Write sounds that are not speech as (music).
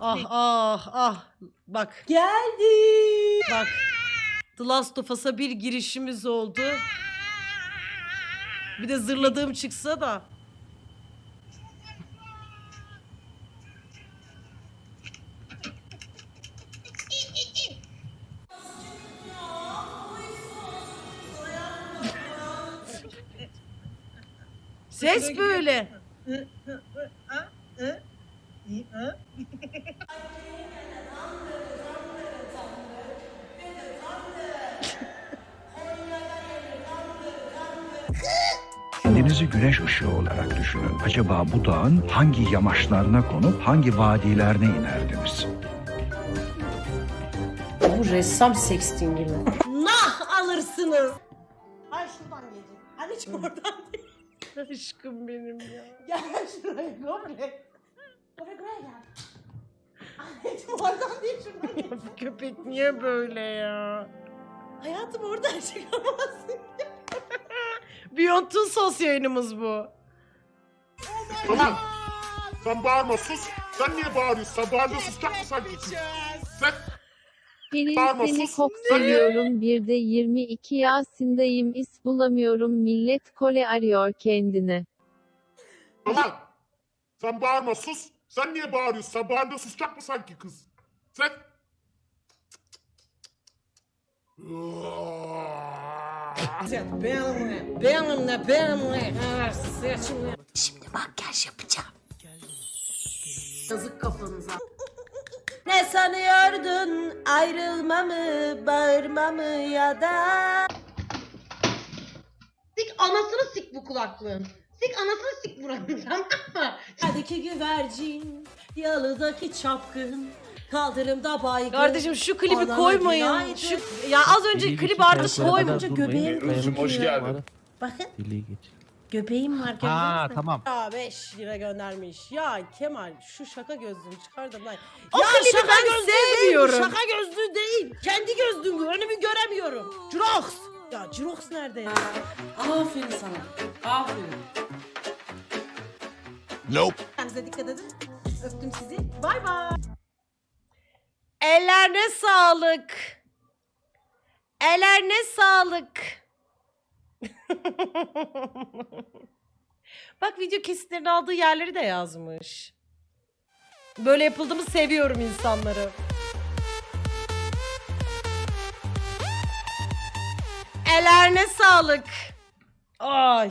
Ah ah ah. Bak Geldi. bak. The Last of Us'a bir girişimiz oldu. Bir de zırladığım çıksa da. Ses böyle. Kendinizi güneş ışığı olarak düşünün. Acaba bu dağın hangi yamaçlarına konup hangi vadilerine inerdiniz? Bu ressam sextingi mi? Nah alırsınız. Ay şuradan gelecek. Anneciğim oradan değil. Aşkım benim ya. Gel şuraya. Gore. Buraya gel. Anneciğim oradan değil şuradan gel. Bu (laughs) köpek niye böyle ya? Hayatım oradan çıkamazsın. (laughs) Beyond Two sos yayınımız bu. Tamam. Sen bağırma sus. Sen niye bağırıyorsun? Sen bağırınca susacak mı sanki? Sen Pelin Bağırma, seni sus. çok seviyorum. Bir de 22 Yasin'dayım. is bulamıyorum. Millet kole arıyor kendine. tamam. Sen bağırma sus. Sen niye bağırıyorsun? Sen bağırınca susacak mı sanki kız? Sen Benimle, benimle, benimle. Her seçimle. Şimdi makyaj yapacağım. Yazık kafanıza. Ne sanıyordun ayrılmamı, bağırmamı ya da... Sik anasını sik bu kulaklığın. Sik anasını sik buranın tamam mı? (laughs) Herdeki güvercin, yalıdaki çapkın, kaldırımda baygın. Kardeşim şu klibi koymayın. günaydın. Şu, ya az önce klip artık koymayın. göbeğim gözüküyor. Hoş geldin. Bakın göbeğim var gördün Ha mü? tamam. Ya 5 lira göndermiş. Ya Kemal şu şaka gözlüğünü çıkardım lan. O ya klibi şaka ben gözlüğü sevmiyorum. Değil, şaka gözlüğü değil. Kendi gözlüğüm önümü göremiyorum. Jirox. Ya Jirox nerede ya? Aferin sana. Aferin. Kendinize dikkat edin. Öptüm sizi. Bay bay. Ellerine sağlık. Ellerine sağlık. (laughs) Bak video kesitlerini aldığı yerleri de yazmış. Böyle yapıldığımı seviyorum insanları. Ellerine sağlık. Ay.